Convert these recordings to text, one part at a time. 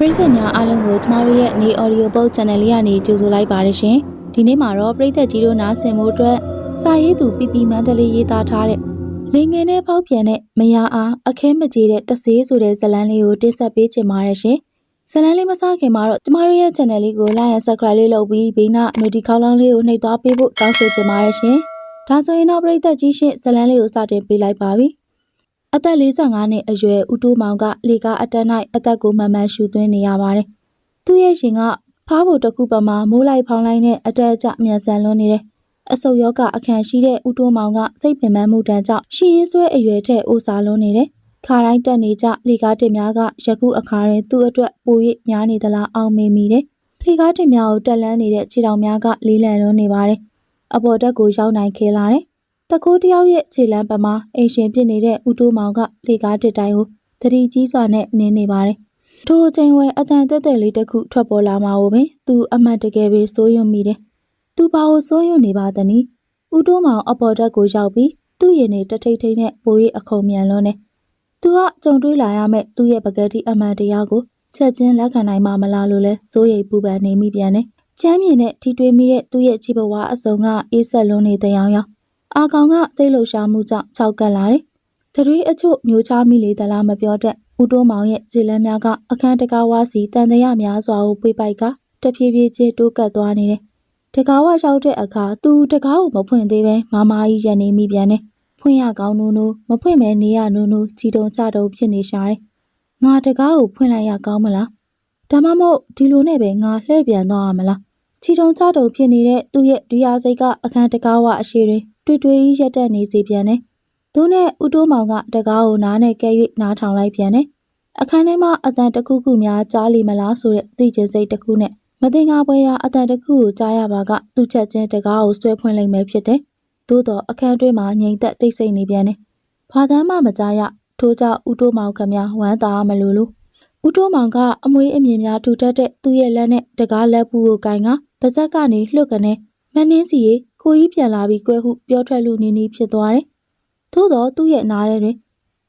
ပရိသတ်များအားလုံးကိုကျမတို့ရဲ့နေ audio book channel လေးကနေကြိုဆိုလိုက်ပါတယ်ရှင်။ဒီနေ့မှာတော့ပရိသတ်ကြီးတို့နားဆင်မှုအတွက်စာရေးသူပီပီမန္တလေးရေးသားထားတဲ့လင်ငယ်နဲ့ပေါက်ပြန်တဲ့မယားအားအခဲမကြေတဲ့တဆေးဆိုတဲ့ဇာတ်လမ်းလေးကိုတင်ဆက်ပေးချင်ပါတယ်ရှင်။ဇာတ်လမ်းလေးမစခင်မှာတော့ကျမတို့ရဲ့ channel လေးကို like and subscribe လေးလုပ်ပြီးဘေးနာ notification ကောင်းလေးကိုနှိပ်သွားပေးဖို့တောင်းဆိုချင်ပါတယ်ရှင်။ဒါဆိုရင်တော့ပရိသတ်ကြီးရှင်ဇာတ်လမ်းလေးကိုစတင်ပေးလိုက်ပါပြီ။ အသက်45နှစ်အရွယ်ဦးတိုးမောင်ကလေကားအတက်၌အသက်ကိုမှန်မှန်ရှူသွင်းနေရပါတယ်။သူ့ရဲ့ရှင်ကဖားဖို့တစ်ခုပမာမိုးလိုက်ဖောင်းလိုက်နဲ့အတက်အကျမြန်ဆန်လွန်းနေတယ်။အဆုတ်ယောဂအခန့်ရှိတဲ့ဦးတိုးမောင်ကစိတ်ပင်ပန်းမှုတန်းကြောင့်ရှီရင်ဆွဲအရွယ်ထက်အိုစာလွန်းနေတယ်။ခါတိုင်းတက်နေကြလေကားတင်များကယခုအခါတွင်သူ့အတွက်ပို၍များနေသလားအောင်မေမိတယ်။လေကားတင်များကိုတက်လန်းနေတဲ့ခြေထောင်များကလေးလံလွန်းနေပါတယ်။အပေါ်တက်ကိုရောက်နိုင်ခဲလာတယ်။ တကိုးတယောက်ရဲ့ခြေလမ်းပမာအိမ်ရှင်ဖြစ်နေတဲ့ဦးတိုးမောင်ကလေကားတစ်တိုင်းကိုသတိကြီးစွာနဲ့နင်းနေပါတယ်။ထိုအချိန်ဝဲအတန်တက်တက်လေးတစ်ခုထွက်ပေါ်လာမှာကိုပင်သူအမှတ်တကယ်ပဲစိုးရွံ့မိတယ်။သူဘာကိုစိုးရွံ့နေပါသနည်း။ဦးတိုးမောင်အပေါ်တက်ကိုရောက်ပြီးသူ့ရင်နေတထိတ်ထိတ်နဲ့ပို၍အခုံမြန်လွန်းတယ်။သူကကြုံတွေးလာရမဲ့သူ့ရဲ့ပကတိအမှန်တရားကိုချက်ချင်းလက်ခံနိုင်မှာမလားလို့လဲစိုးရိမ်ပူပန်နေမိပြန်တယ်။ချမ်းမြေနဲ့ထိတွေ့မိတဲ့သူ့ရဲ့ခြေဘဝအစုံကအေးဆက်လွန်းနေတဲ့ရောင်ရောင် အာကောင်ကစိတ်လှုပ်ရှားမှုကြောင့်ခြောက်ကပ်လာတယ်။တရွေးအချို့မျိုးချမိလေသလားမပြောတတ်ဦးတိုးမောင်ရဲ့ခြေလမ်းများကအခန်းတကားဝါစီတန်တရာများစွာကိုပွေပိုက်ကတဖြည်းဖြည်းချင်းတိုးကပ်သွားနေတယ်။တကားဝရောက်တဲ့အခါသူတကားကိုမဖွင့်သေးပဲမမကြီးရနေမိပြန်တယ်။ဖွင့်ရကောင်းနိုးနိုးမဖွင့်မဲနေရနိုးနိုးချီတုံချတုံဖြစ်နေရှာတယ်။ငါတကားကိုဖွင့်လိုက်ရကောင်းမလား။ဒါမှမဟုတ်ဒီလိုနဲ့ပဲငါလှည့်ပြန်သွားရမလား။ ချီတုံချတုံဖြစ်နေတဲ့သူ့ရဲ့ဒူယာစိတ်ကအခန်းတကားဝအရှိတွင်တွေ့တွေ့ကြီးရက်တက်နေစေပြန်တယ်။သူနဲ့ဦးတိုးမောင်ကတကားကိုနားနဲ့ကဲ၍နားထောင်လိုက်ပြန်တယ်။အခန်းထဲမှာအတန်တစ်ခုခုများကြားလီမလားဆိုတဲ့သိချင်စိတ်တစ်ခုနဲ့မတင်ကားပွဲရာအတန်တစ်ခုကိုကြားရပါကသူ့ချက်ချင်းတကားကိုဆွဲဖွင့်လိုက်မယ်ဖြစ်တယ်။သို့တော့အခန်းတွင်းမှာငြိမ်သက်တိတ်ဆိတ်နေပြန်တယ်။ဘာသမ်းမှမကြားရထို့ကြောင့်ဦးတိုးမောင်ခမဝမ်းသာမလို့လို့ ဦးတိုးမောင်ကအမွေးအမြင်များထူထပ်တဲ့သူ့ရဲ့လက်နဲ့တကားလက်ပူကိုကင်ကပါဇက်ကနေလှုပ်ကနေမနှင်းစီရေကိုကြီးပြန်လာပြီးကွဲဟုပြောထွက်လူနေနေဖြစ်သွားတယ်။သို့တော့သူ့ရဲ့နားထဲတွင်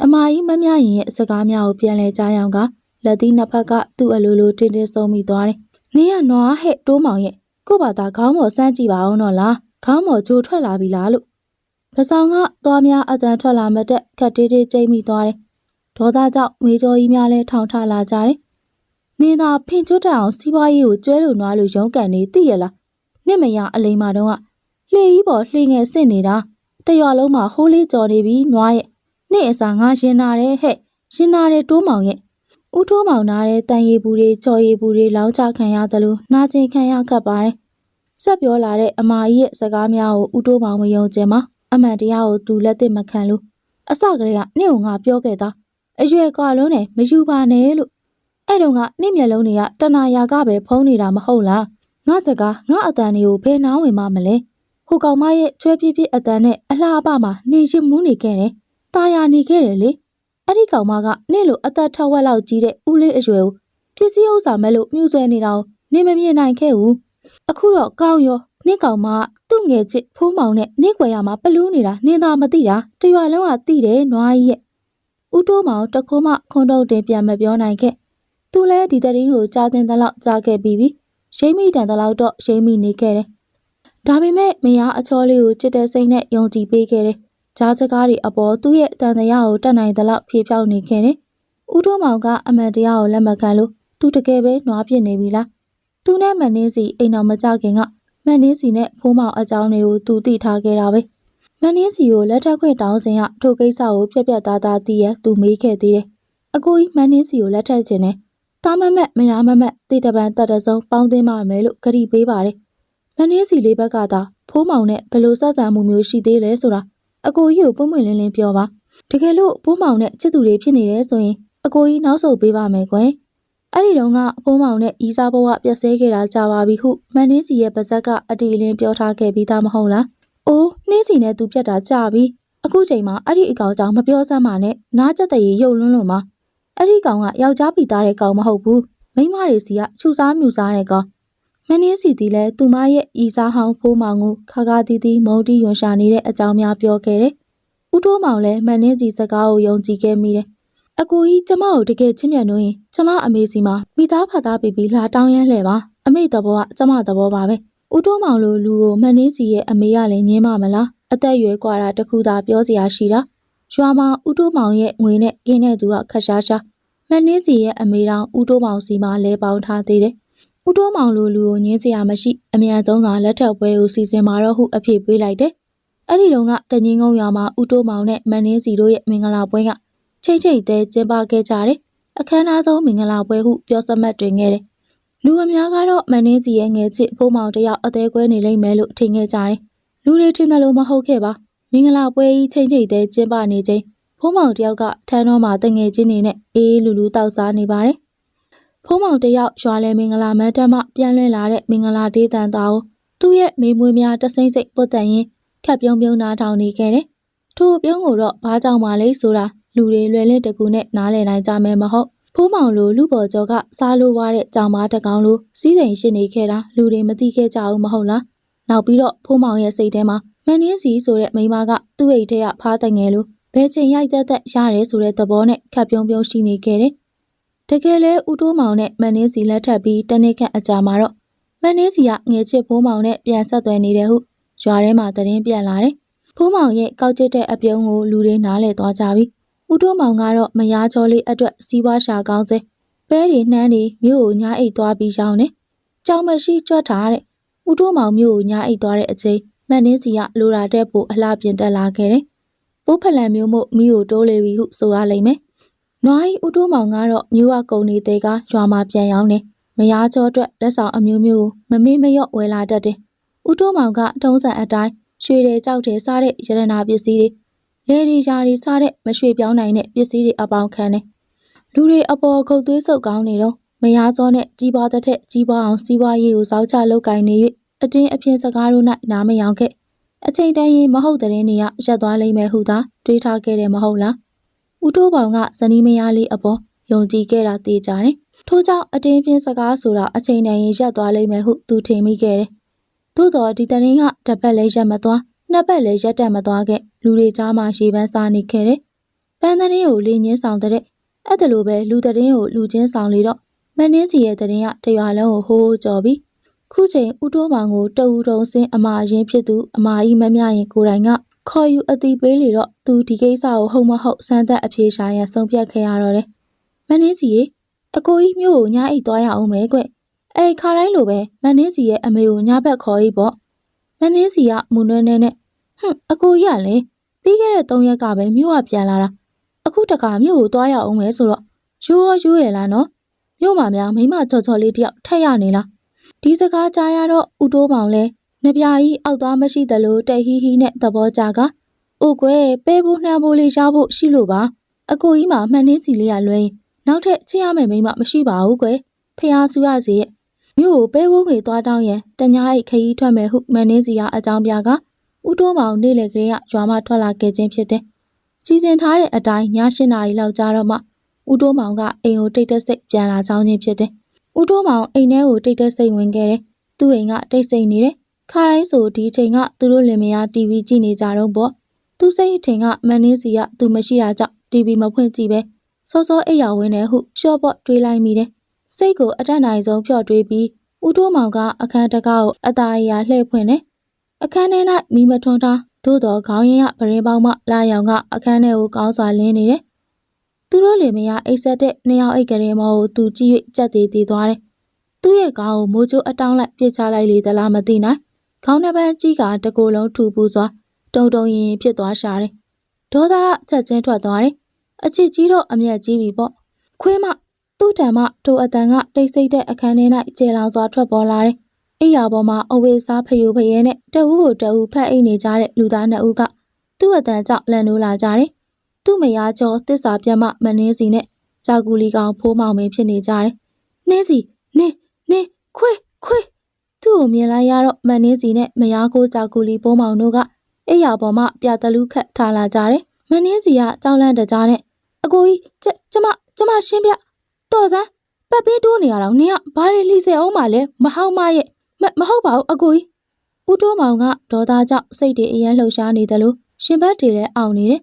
အမကြီးမမြရင်ရဲ့စကားများကိုပြန်လဲကြားရောင်ကလက်သီးနှစ်ဖက်ကသူ့အလိုလိုတင်းတင်းဆုံးမိသွားတယ်။နင်းကနွားဟဲ့တိုးမောင်ရဲ့ကို့ဘာသာခေါင်းပေါ်စမ်းကြည့်ပါအောင်တော့လားခေါင်းပေါ်ဂျိုထွက်လာပြီလားလို့ပဆောင်ကသွားများအတန်ထွက်လာမတက်ခက်တေးတေးကျိမ့်မိသွားတယ်။ ဒေါသကြောင့်မေကျော်ကြီးများလဲထောင်ထလာကြတယ်။နင်သာဖင်ကျွတ်တက်အောင်စီးပွားရေးကိုကျွဲလို့နွားလို့ရုန်းကန်နေသိရလားနင့်မရအလိမ္မာတော့ကလှေကြီးပေါ်လှေငယ်စစ်နေတာတရွာလုံးမှာဟိုးလေးကြော်နေပြီနွားရဲ့နင့်အစာငါရင်နာတယ်ဟဲ့ရင်နာတယ်တိုးမောင်ရဲ့ဦးတိုးမောင်နာတဲ့တန်ရီဘူးတွေကြော်ရီဘူးတွေလောင်းချခံရသလိုနာကျင်ခံရခတ်ပါတယ်ဆက်ပြောလာတဲ့အမာကြီးရဲ့စကားများကိုဦးတိုးမောင်မယုံကျင်ပါအမှန်တရားကိုသူလက်သစ်မခံလို့အစကတည်းကနင့်ကိုငါပြောခဲ့တာ အရွယ်ကွာလုံးနဲ့မယူပါနဲ့လို့အဲ့တော့ကနင့်မျက်လုံးတွေကတဏှာရာကပဲဖုံးနေတာမဟုတ်လားငါစကားငါအတန်တွေကိုဘယ်နှောင်းဝင်မှမလဲဟိုကောင်မရဲ့ချွဲပြစ်ပြစ်အတန်နဲ့အလှအပမှာနေချင်မူးနေခဲ့တယ်ตาယာနေခဲ့တယ်လေအဲ့ဒီကောင်မကနင့်လိုအသက်ထက်ဝက်လောက်ကြီးတဲ့ဦးလေးအရွယ်ကိုပစ္စည်းဥစ္စာမဲ့လို့မြှူဆွဲနေတာကိုနင်မမြင်နိုင်ခဲ့ဘူးအခုတော့ကောင်းရောနင့်ကောင်မကသူ့ငယ်ချစ်ဖိုးမောင်နဲ့နင့်ကွယ်ရမှာပလူးနေတာနင်သာမသိတာတရွာလုံးကသိတယ်နွားကြီးရဲ့ ဦးတိုးမောင်တခိုးမှခွန်းတော့တင်ပြန်မပြောနိုင်ခဲ့သူလည်းဒီတရင်ကိုကြားတင်သလောက်ကြားခဲ့ပြီးပြီရှိမိတန်သလောက်တော့ရှိမိနေခဲ့တယ်ဒါပေမဲ့မယားအချောလေးကိုချစ်တဲ့စိတ်နဲ့ယုံကြည်ပေးခဲ့တယ်ကြားစကားတွေအပေါ်သူ့ရဲ့တန်တရားကိုတတ်နိုင်သလောက်ဖြေဖြောင်းနေခဲ့တယ်ဦးထွန်းမောင်ကအမှန်တရားကိုလက်မခံလို့သူတကယ်ပဲနွားပြစ်နေပြီလားသူနဲ့မန်နှင်းစီအိမ်တော်မကြခင်ကမန်နှင်းစီနဲ့ဖိုးမောင်အကြောင်းတွေကိုသူသိထားခဲ့တာပဲ မန်နှင်းစီကိုလက်ထပ်ခွင့်တောင်းစဉ်ကထိုကိစ္စကိုပြက်ပြက်သားသားသိရသူမေးခဲ့သေးတယ်အကိုကြီးမန်နှင်းစီကိုလက်ထပ်ခြင်းနဲ့တားမမက်မရမမက်တေတပံတတ်တစုံပေါင်းသိမ်းပါမယ်လို့ကတိပေးပါတယ်။မနှင်းစီလေးဘက်ကသာဖိုးမောင်နဲ့ဘယ်လိုစစံမှုမျိုးရှိသေးလဲဆိုတာအကိုကြီးကိုပွင့်ပွင့်လင်းလင်းပြောပါ။တကယ်လို့ဖိုးမောင်နဲ့ချစ်သူတွေဖြစ်နေတယ်ဆိုရင်အကိုကြီးနောက်ဆုတ်ပေးပါမယ်ကွယ်။အဲ့ဒီတော့ကဖိုးမောင်နဲ့ဤစားဘဝပြက်ဆဲခဲ့တာကြာပါပြီဟုမနှင်းစီရဲ့ပါဇက်ကအတီလင်းပြောထားခဲ့ပြီးသားမဟုတ်လား။ အိုးနှင်းစီနဲ့သူပြက်တာကြာပြီ။အခုချိန်မှာအဲ့ဒီအကောင်ကြောင့်မပြောစမ်းပါနဲ့နားကြက်တရေရုပ်လွန်းလွန်းမှာအဲ့ဒီကောင်ကယောက်ျားပီသားတဲ့ကောင်မဟုတ်ဘူးမိန်းမတွေစီကချူစားမြူစားတဲ့ကောင်မင်းင်းစီတီလဲသူမရဲ့ဤစားဟောင်းဖိုးမောင်ကိုခါခါတီးတီးမုံတီးရွန်ရှာနေတဲ့အကြောင်းများပြောခဲ့တယ်။ဦးတိုးမောင်လည်းမန်နင်းစီစကားကိုယုံကြည်ခဲ့မိတယ်။အကိုကြီးကျမကိုတကယ်ချစ်မြတ်လို့ရင်ကျမအမေစီမှာမိသားဖသားပြီးပြီးလာတောင်းရမ်းလှဲပါအမေသဘောကကျမသဘောပါပဲ ဦးတိုးမောင်လိုလူကိုမန်နင်းစီရဲ့အမေကလည်းညင်းမမလားအသက်အရွယ်กว่าတာတခုသာပြောစရာရှိတာရွာမှာဦးတိုးမောင်ရဲ့ငွေနဲ့ကင်းတဲ့သူကခက်ရှားရှားမန်နင်းစီရဲ့အမေတော်ဦးတိုးမောင်စီမှာလဲပေါင်းထားသေးတယ်ဦးတိုးမောင်လိုလူကိုညင်းစရာမရှိအမြန်ဆုံးသာလက်ထပ်ပွဲကိုစီစဉ်มาတော့ဟုအဖြစ်ပေးလိုက်တယ်အဲ့ဒီတုန်းကတငင်းကုန်းရွာမှာဦးတိုးမောင်နဲ့မန်နင်းစီတို့ရဲ့မင်္ဂလာပွဲက ချိတ်ချိတ်တဲကျင်းပခဲ့ကြတယ်။အခမ်းအနားဆုံးမင်္ဂလာပွဲဟုပြောစမှတ်တွင်ခဲ့တယ်။ လူအများကတော့မန်နင်းစီရဲ့ငယ်ချစ်ဖိုးမောင်တယောက်အသေးကွဲနေလိမ့်မယ်လို့ထင်ခဲ့ကြတယ်။လူတွေထင်တယ်လို့မဟုတ်ခဲ့ပါ။မင်္ဂလာပွဲကြီးချိတ်ချိတ်တဲကျင်းပနေချိန်ဖိုးမောင်တယောက်ကထန်းတော်မှာတငယ်ချင်းနေနဲ့အေးလူလူတောက်စားနေပါတယ်။ဖိုးမောင်တယောက်ရွာလဲမင်္ဂလာမန်းတမ်းမှပြန်လွင်လာတဲ့မင်္ဂလာဒေးတန်သားကိုသူ့ရဲ့မိမွေးများတစိမ့်စိတ်ပုတ်တန်ရင်ခက်ပြုံးပြုံးနားထောင်နေခဲ့တယ်။ထို့ပြုံးကိုတော့ဘာကြောင့်မှလဲဆိုတာလူတွေလွယ်လင့်တကူနဲ့နားလည်နိုင်ကြမယ်မဟုတ် ဖိုးမောင်လိုလူပေါ်ကျော်ကစားလို့ဝါတဲ့ကြောင်မားတစ်ကောင်လိုစီးစိမ်ရှိနေခဲ့တာလူတွေမသိခဲ့ကြဘူးမဟုတ်လားနောက်ပြီးတော့ဖိုးမောင်ရဲ့စိတ်ထဲမှာမန်နင်းစီဆိုတဲ့မိန်းမကသူ့အိတ်ထဲကဖားတိုင်ငယ်လိုဘယ်ချိန်ရိုက်သက်သက်ရတယ်ဆိုတဲ့သဘောနဲ့ခက်ပြုံးပြုံးရှိနေခဲ့တယ်တကယ်လဲဦးတိုးမောင်နဲ့မန်နင်းစီလက်ထပ်ပြီးတနေ့ခန့်အကြာမှာတော့မန်နင်းစီကငယ်ချစ်ဖိုးမောင်နဲ့ပြန်ဆက်သွယ်နေတယ်ဟုရွာထဲမှာသတင်းပြန့်လာတယ်ဖိုးမောင်ရဲ့ကောက်ကျစ်တဲ့အပြုံးကိုလူတွေနားလည်သွားကြပြီ။ ဦးတိုးမောင်ကတော့မယားချောလေးအတွက်စီးပွားရှာကောင်းစေ။ပဲတွေနှမ်းတွေမြို့ကိုညားအိတ်သွားပြီးရောင်းတယ်။ကြောင်မရှိကြွက်ထားတဲ့ဦးတိုးမောင်မြို့ကိုညားအိတ်သွားတဲ့အချိန်မန်နင်းစီကလိုရာတဲ့ပို့အလှပြင်တက်လာခဲ့တယ်။ပိုးဖလန်မျိုးမို့မိကိုတိုးလေပြီဟုဆိုရလိမ့်မယ်။နွားကြီးဦးတိုးမောင်ကတော့မြို့ဝကုံနေတဲ့ကရွာမှာပြန်ရောင်းတယ်။မယားချောအတွက်လက်ဆောင်အမျိုးမျိုးကိုမမေ့မလျော့ဝယ်လာတတ်တယ်။ဦးတိုးမောင်ကထုံးစံအတိုင်းရွှေတွေကြောက်တယ်စားတဲ့ရတနာပစ္စည်းတွေ လေဒီယာတွေစားတဲ့မရွှေပြောင်းနိုင်တဲ့ပစ္စည်းတွေအပေါင်းခံတယ်လူတွေအပေါ်ခုတ်သွေးဆုပ်ကောင်းနေတော့မယားစောနဲ့ကြီးပွားတဲ့ထက်ကြီးပွားအောင်စီးပွားရေးကိုစောက်ချလုပ်ကင်နေ၍အတင်းအပြင်းစကားတို့၌နားမယောင်ခဲ့အချိန်တန်ရင်မဟုတ်တဲ့နေရရက်သွားလိမ့်မယ်ဟုသာတွေးထားခဲ့တယ်မဟုတ်လားဦးတိုးပေါင်ကဇနီးမယားလေးအပေါ်ယုံကြည်ခဲ့တာသိကြတယ်ထို့ကြောင့်အတင်းပြင်းစကားဆိုတာအချိန်တန်ရင်ရက်သွားလိမ့်မယ်ဟုသူထင်မိခဲ့တယ်သို့တော်ဒီတရင်ကတစ်ပတ်လည်းရက်မသွား နှစ်ပတ်လည်းရက်တက်မသွားခဲ့လူတွေကြားမှာရှေ့ပန်းစားနေခဲ့တယ်ပန်းသတင်းကိုလေညင်းဆောင်တဲ့အဲ့ဒါလိုပဲလူသတင်းကိုလူချင်းဆောင်လေတော့မနှင်းစီရဲ့သတင်းကတရွာလုံးကိုဟိုးဟိုးကြော်ပြီးခုချိန်ဦးတိုးမောင်ကိုတအူတုံစင်းအမအရင်ဖြစ်သူအမကြီးမမြရင်ကိုယ်တိုင်ကခေါ်ယူအတိပေးလေတော့သူဒီကိစ္စကိုဟုတ်မဟုတ်စမ်းသက်အပြေရှာရန်ဆုံးဖြတ်ခဲ့ရတော့တယ်မနှင်းစီရေအကိုကြီးမျိုးကိုညာအိတ်သွားရအောင်ပဲကွအဲခါတိုင်းလိုပဲမနှင်းစီရဲ့အမေကိုညာဘက်ခေါ်ရေးပေါ့ မနှင်းစီကမူနွဲနဲနဲ့ဟွန်းအကိုကြီးကလည်းပြီးခဲ့တဲ့၃ရက်ကပဲမြို့ကပြန်လာတာအခုတခါမြို့ကိုသွားရအောင်မယ်ဆိုတော့ရိုးရောရိုးရလားနော်မြို့မှာများမိမချော်ချော်လေးတယောက်ထက်ရနေလားဒီစကားကြားရတော့ဦးတိုးမောင်လဲနှပြကြီးအောက်သွားမရှိသလိုတိတ်ဟီးဟီးနဲ့သဘောကြကအိုကွယ်ပဲဖို့နှမ်းဖို့လေးရဖို့ရှိလို့ပါအကိုကြီးမှာမှန်နှင်းစီလေးရလွဲရင်နောက်ထပ်ချစ်ရမယ့်မိမမရှိပါဘူးကွယ်ဖះဆူရစီရဲ့ မြို့ကိုပဲဖို့ငွေသွားတောင်းရန်တညာအိတ်ခရီးထွက်မယ်ဟုမှန်နှင်းစီကအကြောင်းပြကဦးတိုးမောင်နေ့လေကလေးကရွာမထွက်လာခဲ့ခြင်းဖြစ်တယ်။စီစဉ်ထားတဲ့အတိုင်းည၈နာရီလောက်ကြာတော့မှဦးတိုးမောင်ကအိမ်ကိုတိတ်တက်စိတ်ပြန်လာကြောင်းချင်းဖြစ်တယ်။ဦးတိုးမောင်အိမ်ထဲကိုတိတ်တက်စိတ်ဝင်ခဲ့တယ်။သူ့အိမ်ကတိတ်ဆိတ်နေတယ်။ခါတိုင်းဆိုဒီအချိန်ကသူတို့လင်မယား TV ကြည့်နေကြတော့ပေါ့။သူစိတ်အထင်ကမန်နင်းစီကသူမရှိတာကြောင့် TV မဖွင့်ကြည့်ပဲစောစောအိပ်ယာဝင်တယ်ဟုရှော့ပေါ့တွေးလိုက်မိတယ်။ စိတ်ကိုအတတ်နိုင်ဆုံးဖြော့တွေးပြီးဦးတိုးမောင်ကအခန်းတကားကိုအตาအရာလှည့်ဖွင့်တယ်အခန်းထဲ၌မိမထွန်းထားသို့တော်ခေါင်းရင်းကပရင်ပေါင်းမှလာရောင်ကအခန်းထဲကိုကောင်းစွာလင်းနေတယ်။သူတို့လင်မယားအိတ်ဆက်တဲ့နှစ်ယောက်အိတ်ကလေးမောကိုသူကြည့်၍ကြက်သေးသေးသွားတယ်။သူ့ရဲ့ခေါင်းကိုမိုးချိုးအတောင်းလိုက်ပြစ်ချလိုက်လေသလားမသိနိုင်။ခေါင်းတစ်ပန်းကြီးကတကိုယ်လုံးထူပူစွာတုံတုံရင်ရင် ဖြစ်သွားရှာတယ်။ဒေါသကချက်ချင်းထွက်သွားတယ်။အချစ်ကြီးတော့အမျက်ကြီးပြီပေါ့။ခွေးမ သူ့တံမထိုအတန်ကတိတ်ဆိတ်တဲ့အခန်းထဲ၌ကျေလောင်စွာထွက်ပေါ်လာတယ်အိယာပေါ်မှာအဝေးစားဖယိုဖယဲနဲ့တအူးကိုတအူးဖက်အိတ်နေကြတဲ့လူသားနှစ်ဦးကသူ့အတန်ကြောင့်လန်နိုးလာကြတယ်။သူ့မယားကျော်တစ္ဆာပြတ်မှမနှင်းစီနဲ့ကြာကူလီကောင်ဖိုးမောင်မင်းဖြစ်နေကြတယ်။နှင်းစီနင်းနင်းခွေးခွေးသူ့ကိုမြင်လိုက်ရတော့မနှင်းစီနဲ့မယားကိုကြာကူလီဖိုးမောင်တို့ကအိယာပေါ်မှာပြတလူးခတ်ထားလာကြတယ်။မနှင်းစီကကြောက်လန့်တကြားနဲ့အကိုကြီးကျကျမကျမရှင်းပြ တော်စမ်းပတ်ပေးတိုးနေရတော့နင်ကဘာတွေလိစေအောင်မလဲမဟောက်မရဲ့မမဟုတ်ပါဘူးအကိုကြီးဦးတိုးမောင်ကဒေါသကြောင့်စိတ်တွေအယမ်းလှုပ်ရှားနေတယ်လို့ရှင်ဘတ်တွေလည်းအောင်နေတယ်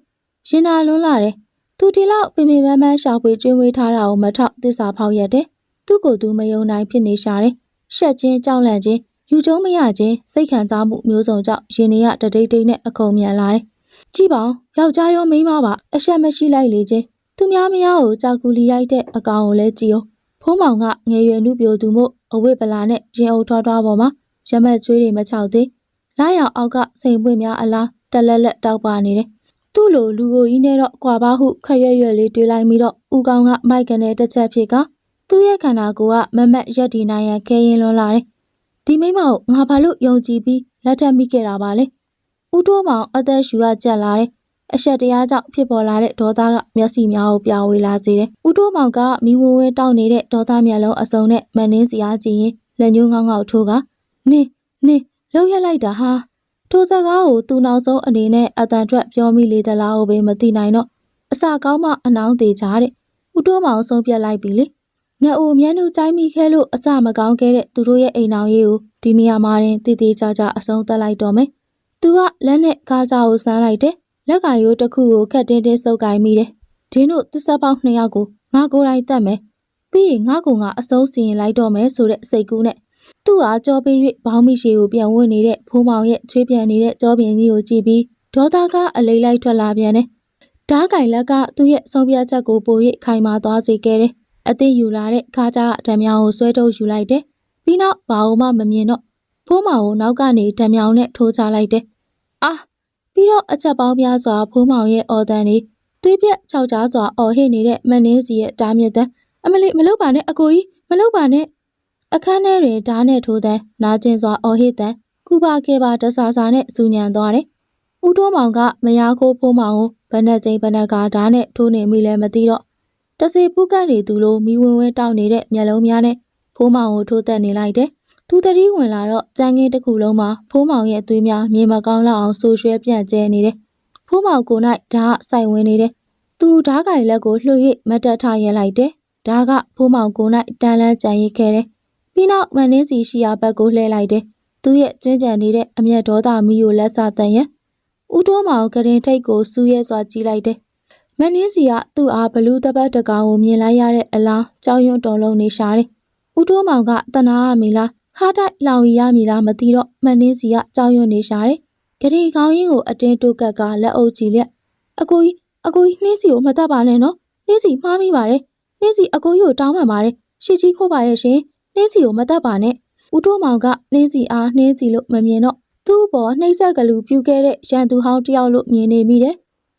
ရှင်နာလွန်းလာတယ်သူဒီလောက်ပင်ပင်ပန်းပန်းရှာဖွေကျွေးမွေးထားတာကိုမထောက်သစ္စာဖောက်ရက်တယ်။သူ့ကိုယ်သူမယုံနိုင်ဖြစ်နေရှာတယ်။ရှက်ချင်းကြောက်လန့်ချင်းယူကျုံမရချင်းစိတ်ခံစားမှုမျိုးစုံကြောင့်ရင်တွေကတတိတ်တိတ်နဲ့အခုံမြန်လာတယ်။ကြည့်ပါဦးယောက်ျားရောမိန်းမပါအရှက်မရှိလိုက်လေချင်း သူများမယားကိုကြောက်ကူလီရိုက်တဲ့အကောင်ကိုလည်းကြည့်အောင်ဖုံးမောင်ကငယ်ရွယ်လူပြိုသူမို့အဝိပလာနဲ့ရင်အုပ်ထွားထွားပေါ်မှာရမက်ကျွေးတွေမချောက်သေးလာရောက်အောက်ကစိန်ပွင့်များအလားတက်လက်လက်တောက်ပါနေတယ်သူ့လိုလူကိုကြီးနဲ့တော့ကွာပါဟုခက်ရွက်ရွက်လေးတွေးလိုက်ပြီးတော့ဦးကောင်းကမိုက်ကနေတစ်ချက်ဖြစ်ကသူ့ရဲ့ခန္ဓာကိုယ်ကမမက်ရက်ဒီနိုင်ရန်ခဲရင်လွန်လာတယ်ဒီမိမကိုငါဘာလို့ယုံကြည်ပြီးလက်ထပ်မိခဲ့တာပါလဲဦးတိုးမောင်အသက်ရှူကကြက်လာတယ် အဆက်တရားကြောင့်ဖြစ်ပေါ်လာတဲ့ဒေါသကမျက်စိများကိုပြဝေလာစေတယ်။ဦးတိုးမောင်ကမိဝဝဲတောက်နေတဲ့ဒေါသမျက်လုံးအစုံနဲ့မန်နှင်းစီအားကြည့်ရင်လက်ညှိုးငေါငေါထိုးကနင်းနင်းလှုပ်ရက်လိုက်တာဟာထိုစကားကိုသူနောက်ဆုံးအနေနဲ့အတန်ထွက်ပြောမိလေသလားကိုပဲမသိနိုင်တော့အစာကောင်းမှအနောင်းသေးကြတဲ့ဦးတိုးမောင်ဆုံးပြတ်လိုက်ပြီလေ။ငါ့အိုမျက်နှာကြိုင်းမိခဲလို့အစမကောင်းခဲ့တဲ့သူတို့ရဲ့အိမ်အောင်ရေးကိုဒီနေရာမှာတင်တည်တည်ကြကြအဆုံးသတ်လိုက်တော့မယ်။သူကလက်နဲ့ကားကြောကိုဆန်းလိုက်တယ်။ လက်ကင်ရိုးတစ်ခုကိုခက်တင်းတင်းစုပ်ကင်မိတယ်။ဒင်းတို့သစ္စာပေါက်နှစ်ယောက်ကိုငါကိုယ်တိုင်တတ်မယ်။ပြီးရင်ငါကောင်ကအစိုးစီရင်လိုက်တော့မယ်ဆိုတဲ့စိတ်ကူးနဲ့သူ့ဟာကြောပေး၍ဘောင်းမိရှည်ကိုပြန်ဝင်နေတဲ့ဖိုးမောင်ရဲ့ချွေးပြန်နေတဲ့ကြောပင်ကြီးကိုကြည့်ပြီးဒေါသကအလိမ့်လိုက်ထွက်လာပြန်တယ်။ဓားကင်လက်ကသူ့ရဲ့ဆုံးပြချက်ကိုပို၍ခိုင်မာသွားစေခဲ့တယ်။အသိယူလာတဲ့ခါကြားဓာတ်မြောင်ကိုဆွဲထုတ်ယူလိုက်တယ်။ပြီးနောက်ဘာမှမမြင်တော့ဖိုးမောင်ကိုနောက်ကနေဓာတ်မြောင်နဲ့ထိုးချလိုက်တယ်။အာ ပြီးတော့အချက်ပေါင်းများစွာဖိုးမောင်ရဲ့အော်တန်လေးတွေးပြက်ခြောက်ကြားစွာအော်ဟစ်နေတဲ့မနှင်းစီရဲ့တားမြစ်တဲ့အမလေးမလုပ်ပါနဲ့အကိုကြီးမလုပ်ပါနဲ့အခန်းထဲတွင်ဓားနဲ့ထိုးတဲ့နာကျင်စွာအော်ဟစ်တဲ့ကူပါခဲ့ပါတဆာဆာနဲ့စူညံသွားတယ်။ဦးတိုးမောင်ကမယားကိုဖိုးမောင်ကိုဘယ်နဲ့ချင်းဘယ်နဲ့ကဓားနဲ့ထိုးနေမိလဲမသိတော့တစေပုကတ်နေသူလိုမိဝင်ဝဲတောက်နေတဲ့မျက်လုံးများနဲ့ဖိုးမောင်ကိုထိုးသက်နေလိုက်တယ်။ သူတတိဝင်လာတော့ကြမ်းကင်းတစ်ခုလုံးမှာဖိုးမောင်ရဲ့အသွေးများမြေမကောင်းလောက်အောင်ဆူရွှဲပြန့်ကျဲနေတယ်။ဖိုးမောင်ကို၌ဓာတ်စိုက်ဝင်နေတယ်။သူဓာတ်ကင်လက်ကိုလှွှ၍မတက်ထရဲလိုက်တယ်။ဓာတ်ကဖိုးမောင်ကို၌တန်လန်းကြံရိတ်ခဲ့တယ်။ပြီးနောက်မန်နှင်းစီရှိရာဘက်ကိုလှည့်လိုက်တယ်။သူရဲ့ကျဉ်းကြံနေတဲ့အမျက်ဒေါသမီးကိုလက်ဆတန်ရန်ဦးတိုးမောင်ကရင်ထိတ်ကိုစူးရဲစွာကြည့်လိုက်တယ်။မန်နှင်းစီကသူ့အားဘလူးတပတ်တကောင်ကိုမြင်လိုက်ရတဲ့အလားကြောင်ရွံ့တော်လုံးနေရှာတယ်။ဦးတိုးမောင်ကတနာရမီလား ဟားတိုက်လောင်ရီရမီလားမသိတော့မန်နှင်းစီကကြောင်ရွံ့နေရှာတယ်။ဂရီကောင်းရင်ကိုအတင်းတိုးကက်ကလက်အုပ်ကြည့်လက်အကိုကြီးအကိုကြီးနှင်းစီကိုမတတ်ပါနဲ့နော်နှင်းစီမှားမိပါတယ်နှင်းစီအကိုကြီးကိုတောင်းပန်ပါတယ်ရှီကြီးခိုးပါရဲ့ရှင်နှင်းစီကိုမတတ်ပါနဲ့ဦးတိုးမောင်ကနှင်းစီအားနှင်းစီလို့မမြင်တော့သူ့ဘောနှိမ့်ဆက်ကလူပြူခဲ့တဲ့ရန်သူဟောင်းတယောက်လို့မြင်နေမိတယ်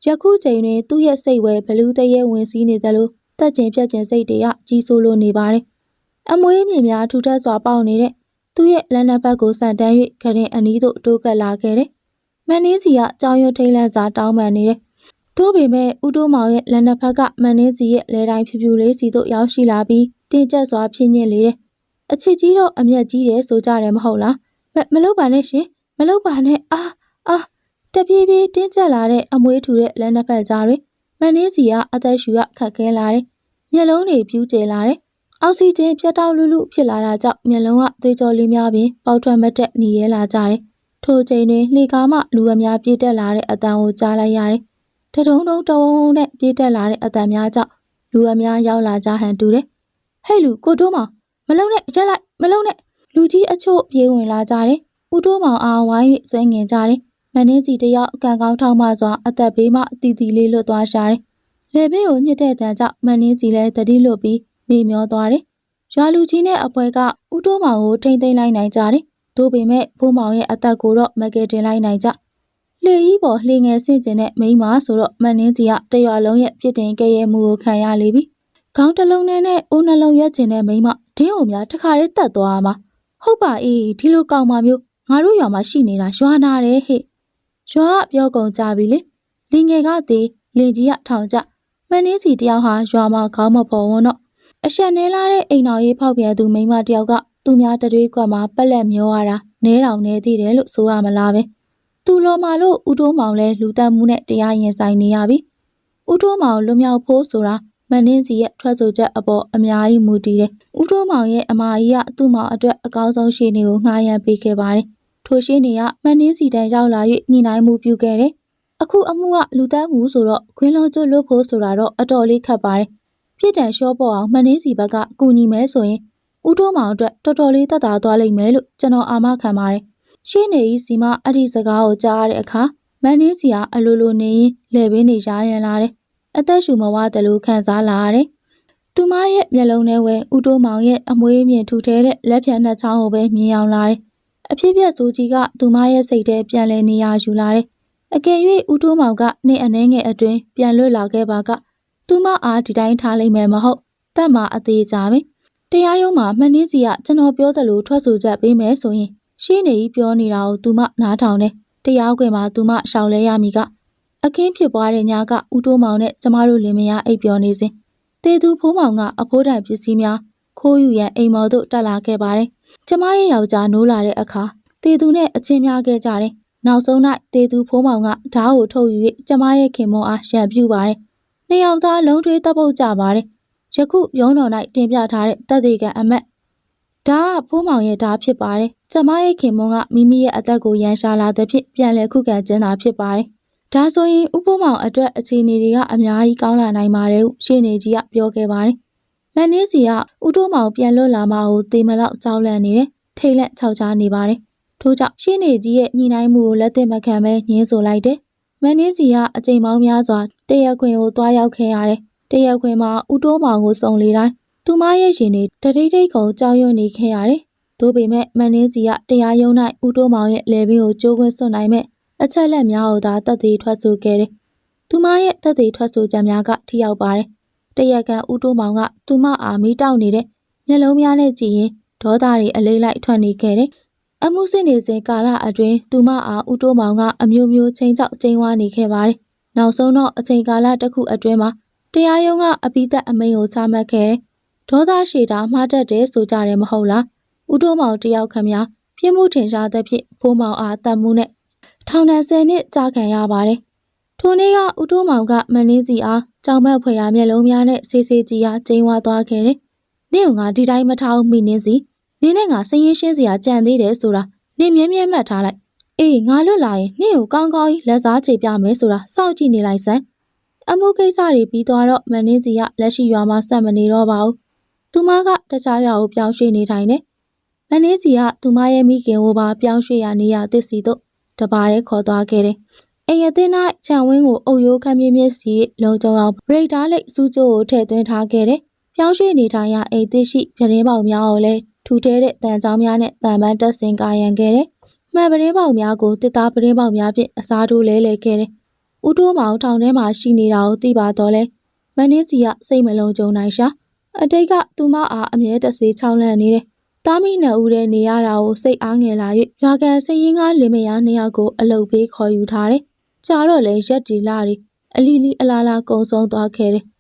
ယခုချိန်တွင်သူ့ရဲ့စိတ်ဝဲဘလူးတရဲဝင်စည်းနေတယ်လို့တက်ကျင်ပြက်ကျင်စိတ်တွေကကြီးစိုးလို့နေပါတယ်အမွေးမြင်များထူထပ်စွာပေါက်နေတဲ့ သူ့ရဲ့လက်နက်ဘက်ကိုစံတန်း၍ခရင်အနီးသို့တိုးကပ်လာခဲ့တယ်မန်နင်းစီကကြောင်ရွထိန်လန့်စာတောင်းပန်နေတယ်။ထို့ပေမဲ့ဦးတိုးမောင်ရဲ့လက်နက်ဖက်ကမန်နင်းစီရဲ့လဲတိုင်းဖြူဖြူလေးစီသို့ရောက်ရှိလာပြီးတင်းကျပ်စွာဖြစ်ညစ်လေတယ်။အချစ်ကြီးတော့အမျက်ကြီးတယ်ဆိုကြတယ်မဟုတ်လား။မမလုပ်ပါနဲ့ရှင်မလုပ်ပါနဲ့အာအာတပြေးပြေးတင်းကျပ်လာတဲ့အမွေးထူတဲ့လက်နက်ဖက်ကြားတွင်မန်နင်းစီကအသက်ရှူကခတ်ခဲလာတယ်။မျက်လုံးတွေပြူးကျဲလာတယ်။ အောက်ဆီဂျင်ပြတ်တောက်လူလူဖြစ်လာတာကြောင့်မျက်လုံးကသွေးကြောလေးများပင်ပေါက်ထွက်မတက်နေရဲလာကြတယ်။ထိုချိန်တွင်လှေကားမှလူအများပြေးတက်လာတဲ့အတန်ကိုကြားလိုက်ရတယ်။တထုံထုံတဝုံဝုံနဲ့ပြေးတက်လာတဲ့အတန်များကြောင့်လူအများရောက်လာကြဟန်တူတယ်။ဟဲ့လူကိုတိုးမောင်မလုံနဲ့ရက်လိုက်မလုံနဲ့လူကြီးအချို့ပြေးဝင်လာကြတယ်။ဦးတိုးမောင်အားဝိုင်း၍စိတ်ငင်ကြတယ်။မန်နင်းစီတယောက်အကန်ကောင်းထောက်မှစွာအသက်ဘေးမှအတီတီလေးလွတ်သွားရှာတယ်။လေဘေးကိုညှစ်တဲ့တန်ကြောင့်မန်နင်းစီလည်းတတိလွတ်ပြီး မေ့မျောသွားတယ်။ရွာလူကြီးနဲ့အပွဲကဦးတိုးမောင်ကိုထိမ့်သိမ်းလိုက်နိုင်ကြတယ်။သို့ပေမဲ့ဖိုးမောင်ရဲ့အသက်ကိုတော့မကယ်တင်လိုက်နိုင်ကြ။လေကြီးပေါ်လှေငယ်ဆင့်ကျင်တဲ့မိန်းမဆိုတော့မန်နင်းစီကတရွာလုံးရဲ့ပြစ်တင်ကြဲရဲမှုကိုခံရလေပြီ။ခေါင်းတစ်လုံးနဲ့နဲ့အိုးနှလုံးရက်ကျင်တဲ့မိန်းမဒင်းုံများတခါတည်းတက်သွားမှာဟုတ်ပါအေးဒီလိုကောင်မမျိုးငါတို့ရွာမှာရှိနေတာရွာနာတယ်ဟဲ့ရွာကပြောကုန်ကြပြီလေလင်ငယ်ကသေးလင်ကြီးကထောင်ကြမန်းနှင်းစီတယောက်ဟာရွာမှာခေါင်းမပေါ်ဝန်းတော့ အရှက်နဲလာတဲ့အိမ်တော်ရေးဖောက်ပြန်သူမိန်းမတယောက်ကသူများတတွေးကွက်မှာပက်လက်မျောရတာနဲတောင်နဲသေးတယ်လို့ဆိုရမလားပဲသူလော်မာလို့ဦးတိုးမောင်လဲလူတက်မှုနဲ့တရားရင်ဆိုင်နေရပြီဦးတိုးမောင်လွမြောက်ဖို့ဆိုတာမန်နင်းစီရဲ့ထွက်ဆိုချက်အပေါ်အများကြီးမူတည်တယ်။ဦးတိုးမောင်ရဲ့အမကြီးကသူ့မောင်အတွက်အကောင်းဆုံးရှေ့နေကိုငှားရမ်းပေးခဲ့ပါတယ်။ထိုရှေ့နေကမန်နင်းစီတန်ရောက်လာ၍ညီနိုင်မှုပြုခဲ့တယ်အခုအမှုကလူတန်းမှုဆိုတော့ခွင်းလုံးကျွတ်လွတ်ဖို့ဆိုတာတော့အတော်လေးခက်ပါတယ် ပြစ်ဒဏ်လျှော့ပေါ်အောင်မနှင်းစီဘက်ကကူညီမဲဆိုရင်ဦးတိုးမောင်အတွက်တော်တော်လေးသက်သာသွားလိမ့်မယ်လို့ကျွန်တော်အာမခံပါတယ်ရှင်းနေကြီးစီမအဲ့ဒီစကားကိုကြားရတဲ့အခါမန်နေစီကအလိုလိုနေရင်လှည့်ပင်းနေရရန်လာတယ်အသက်ရှူမဝတယ်လို့ခံစားလာရတယ်သူမရဲ့မျက်လုံးထဲဝဲဦးတိုးမောင်ရဲ့အမွေးမြင့်ထူထဲတဲ့လက်ဖြတ်နှစ်ချောင်းကိုပဲမြင်အောင်လာတယ်အဖြစ်ပြက်ဆိုကြီးကသူမရဲ့စိတ်ထဲပြန်လဲနေရယူလာတယ်အကယ်၍ဦးတိုးမောင်ကနေ့အနှဲငယ်အတွင်းပြန်လွတ်လာခဲ့ပါက သူမအားဒီတိုင်းထားလိုက်မယ်မဟုတ်တတ်မှာအသေးကြပဲတရားရုံးမှာမနှင်းစီကကျွန်တော်ပြောသလိုထွက်ဆိုချက်ပေးမယ်ဆိုရင်ရှင်းနေကြီးပြောနေတာကိုသူမနားထောင်တယ်တရားခွင်မှာသူမရှောင်လဲရမည်ကအခင်းဖြစ်ပွားတဲ့ညကဦးတိုးမောင်နဲ့ကျမတို့လင်မယားအိပ်ပျော်နေစဉ်တေသူဖိုးမောင်ကအဖိုးတိုင်ပစ္စည်းများခိုးယူရန်အိမ်မော်သို့တက်လာခဲ့ပါတယ်ကျမရဲ့ယောက်ျားနိုးလာတဲ့အခါတေသူနဲ့အချင်းများခဲ့ကြတယ်နောက်ဆုံး၌တေသူဖိုးမောင်ကဓားကိုထုတ်ယူ၍ကျမရဲ့ခင်မွန်အားရံပြူပါတယ် နှစ်ယောက်သားလုံးထွေးတပ်ပုတ်ကြပါတယ်ယခုရုံးတော်၌တင်ပြထားတဲ့တပ်သေးကအမတ်ဒါကဖိုးမောင်ရဲ့ဓားဖြစ်ပါတယ်။ကျမရဲ့ခင်မွန်းကမိမိရဲ့အသက်ကိုရန်ရှာလာတဲ့ဖြစ်ပြန်လဲခုခံခြင်းသာဖြစ်ပါတယ်။ဒါဆိုရင်ဥပိုးမောင်အတွက်အခြေအနေတွေကအများကြီးကောင်းလာနိုင်ပါတယ်ဟုရှင်းနေကြီးကပြောခဲ့ပါတယ်။မန်နေစီကဥတိုးမောင်ပြန်လွတ်လာမှကိုသေမလောက်ကြောက်လန့်နေတယ်။ထိတ်လက်ခြောက်ချားနေပါတယ်။ထို့ကြောင့်ရှင်းနေကြီးရဲ့ညှိနှိုင်းမှုကိုလက်သက်မခံဘဲညှင်းဆိုလိုက်တယ်။ မန်နေစီကအချိန်ပေါင်းများစွာတရက်ခွင်ကိုတွားရောက်ခဲ့ရတယ်။တရက်ခွင်မှာဥတိုးမောင်ကိုစုံလေတိုင်းသူမရဲ့ရှင်တွေတတိတ်တိတ်ကိုကြောက်ရွံ့နေခဲ့ရတယ်။သို့ပေမဲ့မန်နင်းစီကတရားရုံး၌ဦးတိုးမောင်ရဲ့လေဘင်းကိုကြိုးကွင်းစွန့်နိုင်မဲ့အချက်လက်များကိုသာတက်သေးထွက်ဆိုခဲ့တယ်။သူမရဲ့တက်သေးထွက်ဆိုချက်များကထိရောက်ပါတယ်။တရက်ကန်ဦးတိုးမောင်ကသူမအားမီးတောက်နေတဲ့မျက်လုံးများနဲ့ကြည့်ရင်ဒေါသတွေအလေးလိုက်ထွက်နေခဲ့တယ်။ အမှုစစ်နေစဉ်ကာလအတွင်းသူမအားဦးတိုးမောင်ကအမျိုးမျိုးချင်းချောက်ကျင်းဝါနေခဲ့ပါတယ်။နောက်ဆုံးတော့အချိန်ကာလတစ်ခုအတွင်းမှာတရားရုံးကအပိသက်အမိန့်ကိုချမှတ်ခဲ့တယ်။ဒေါသရှိတာမှားတတ်တယ်ဆိုကြတယ်မဟုတ်လား။ဦးတိုးမောင်တယောက်ခမများပြင်းမှုထင်ရှားသဖြင့်ဖိုးမောင်အားတတ်မှုနဲ့ထောင်ဒဏ်10နှစ်ကြာခံရပါတယ်။ထိုနေ့ကဦးတိုးမောင်ကမန်နင်းစီအားကြောင်မက်ဖွယ်ရာမျက်လုံးများနဲ့ဆေးဆေးကြီးအားကျင်းဝါသွားခဲ့တယ်။နေ့ကငါဒီတိုင်းမထောင်မိနင်းစီ နင်းနဲ့ငါစရင်ရှင်းစရာကြံသေးတယ်ဆိုတာနင်းမြဲမြဲမှတ်ထားလိုက်။အေးငါလွတ်လာရင်နင့်ကိုကောင်းကောင်းကြီးလက်စားချေပြမယ်ဆိုတာစောင့်ကြည့်နေလိုက်စမ်း။အမှုကိစ္စတွေပြီးသွားတော့မန်နင်းစီကလက်ရှိရွာမှာစက်မနေတော့ပါဘူး။သူမကတခြားရွာကိုပြောင်းရွှေ့နေထိုင်တယ်။မန်နင်းစီကသူမရဲ့မိခင်ကိုပါပြောင်းရွှေ့ရနေရသစ်စီတို့တပါးရဲခေါ်သွားခဲ့တယ်။အိမ်အသင်း၌ခြံဝင်းကိုအုပ်ရိုးခမ်းမြင့်မြင့်စီလုံကြုံအောင်ဘရိတ်တားလိတ်စူးကြိုးကိုထည့်သွင်းထားခဲ့တယ်။ပြောင်းရွှေ့နေထိုင်ရအိမ်သစ်ရှိပြတင်းပေါက်များကိုလည်း ထူထဲတဲ့တန်ချောင်းများနဲ့တန်ပန်းတက်ဆင်ကာရန်ခဲ့တယ်။မှန်ပတင်းပေါက်များကိုတစ်သားပတင်းပေါက်များဖြင့်အစားထိုးလဲလဲခဲ့တယ်။ဦးတိုးမောင်ထောင်ထဲမှာရှိနေတာကိုသိပါတော့လဲ။မန်နင်းစီကစိတ်မလုံးကြုံနိုင်ရှာ။အတိတ်ကသူမအားအမြဲတစေချောင်းလန့်နေတယ်။တားမိနှစ်ဦးတည်းနေရတာကိုစိတ်အားငယ်လာ၍ရွာကန်စရင်ကားလင်မယားနှစ်ယောက်ကိုအလုတ်ပေးခေါ်ယူထားတယ်။ကြာတော့လဲရက်တီလာတွေအလီလီအလာလာကုံဆုံးသွားခဲ့တယ်။